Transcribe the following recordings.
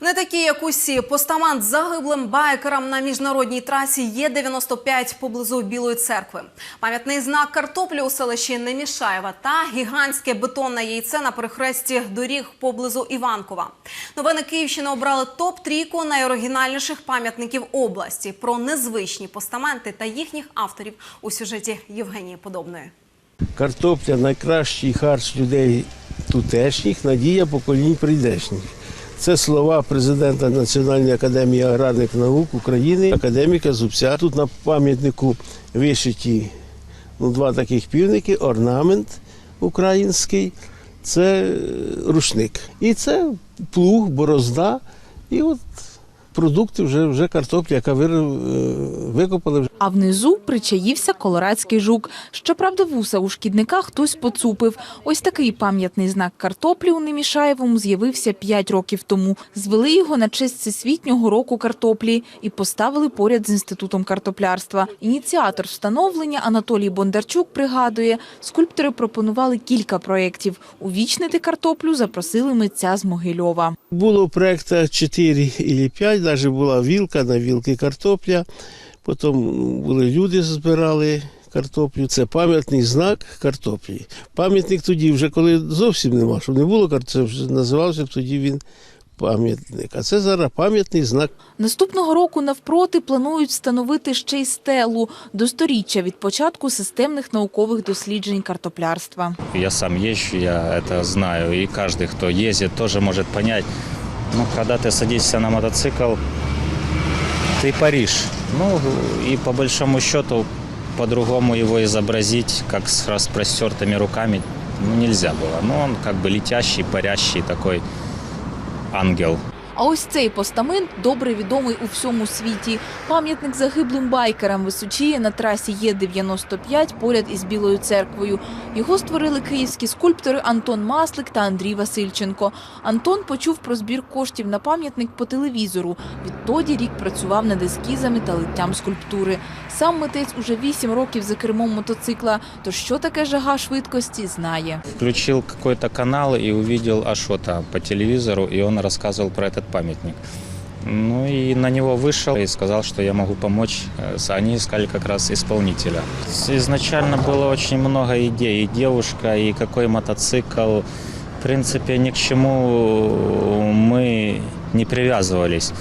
Не такі, як усі. Постамент загиблим байкерам на міжнародній трасі Є-95 поблизу Білої церкви. Пам'ятний знак картоплі у селищі Немішаєва та гігантське бетонне яйце на перехресті доріг поблизу Іванкова. Новини Київщини обрали топ-трійку найоригінальніших пам'ятників області. Про незвичні постаменти та їхніх авторів у сюжеті Євгенії Подобної. Картопля найкращий харч людей тутешніх, надія поколінь прийдешніх. Це слова президента Національної академії аграрних наук України, академіка Зубця. Тут на пам'ятнику вишиті ну, два таких півники, орнамент український, це е, рушник. І це плуг, борозда. І от продукти вже, вже картопля, яка е, викопали вже. А внизу причаївся колорадський жук. Щоправда, вуса у шкідника хтось поцупив. Ось такий пам'ятний знак картоплі у Немішаєвому з'явився 5 років тому. Звели його на честь всесвітнього року картоплі і поставили поряд з інститутом картоплярства. Ініціатор встановлення Анатолій Бондарчук пригадує, скульптори пропонували кілька проєктів. Увічнити картоплю запросили митця з Могильова. Було проєкта 4 або 5, навіть була вілка на вілки картопля. Потім ну, були люди, збирали картоплю. Це пам'ятний знак картоплі. Пам'ятник тоді, вже коли зовсім нема, щоб не було картоплі, вже називався б тоді він пам'ятник. А це зараз пам'ятний знак Наступного року навпроти планують встановити ще й стелу до сторіччя від початку системних наукових досліджень картоплярства. Я сам езжу, я это знаю, и каждый, кто ездит, тоже может понять. Ну, когда ты садишься на мотоцикл, ты Париж. Ну, и по большому счету, по-другому его изобразить, как с распростертыми руками, ну, нельзя было. Ну, он как бы летящий, парящий такой ангел. А ось цей постамент добре відомий у всьому світі. Пам'ятник загиблим байкерам височіє на трасі Є-95 поряд із Білою церквою. Його створили київські скульптори Антон Маслик та Андрій Васильченко. Антон почув про збір коштів на пам'ятник по телевізору. Відтоді рік працював над ескізами та литтям скульптури. Сам митець уже вісім років за кермом мотоцикла. То що таке жага швидкості, знає. Включил какой-то канал и увидел Ашота по телевизору, и он рассказывал про этот памятник. Ну и на него вышел и сказал, что я могу помочь. Э, Они искали как раз исполнителя. С- Изначально было очень много идей. И девушка, и какой мотоцикл. В принципе, ни к чему мы не привязывались.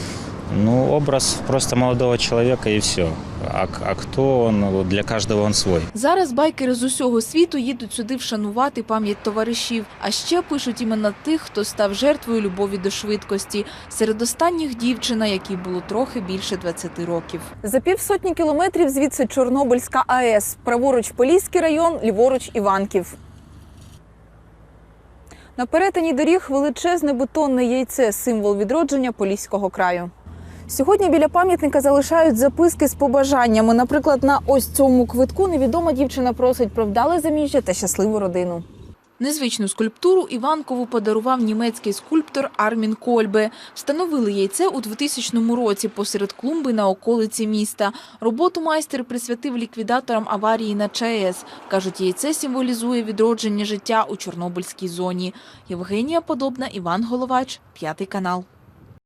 Ну, образ просто молодого человека и все. А, а кто он? Для каждого он свой. Зараз байкери з усього світу їдуть сюди вшанувати пам'ять товаришів. А ще пишуть імена тих, хто став жертвою любові до швидкості. Серед останніх дівчина, якій було трохи більше 20 років. За півсотні кілометрів звідси Чорнобильська АЕС, праворуч Поліський район, ліворуч Іванків. На перетині доріг величезне бетонне яйце символ відродження Поліського краю. Сьогодні біля пам'ятника залишають записки з побажаннями. Наприклад, на ось цьому квитку невідома дівчина просить про вдале заміжжя та щасливу родину. Незвичну скульптуру Іванкову подарував німецький скульптор Армін Кольбе. Встановили яйце у 2000 році посеред клумби на околиці міста. Роботу майстер присвятив ліквідаторам аварії на ЧАЕС. Кажуть, яйце символізує відродження життя у Чорнобильській зоні. Євгенія Подобна, Іван Головач, п'ятий канал.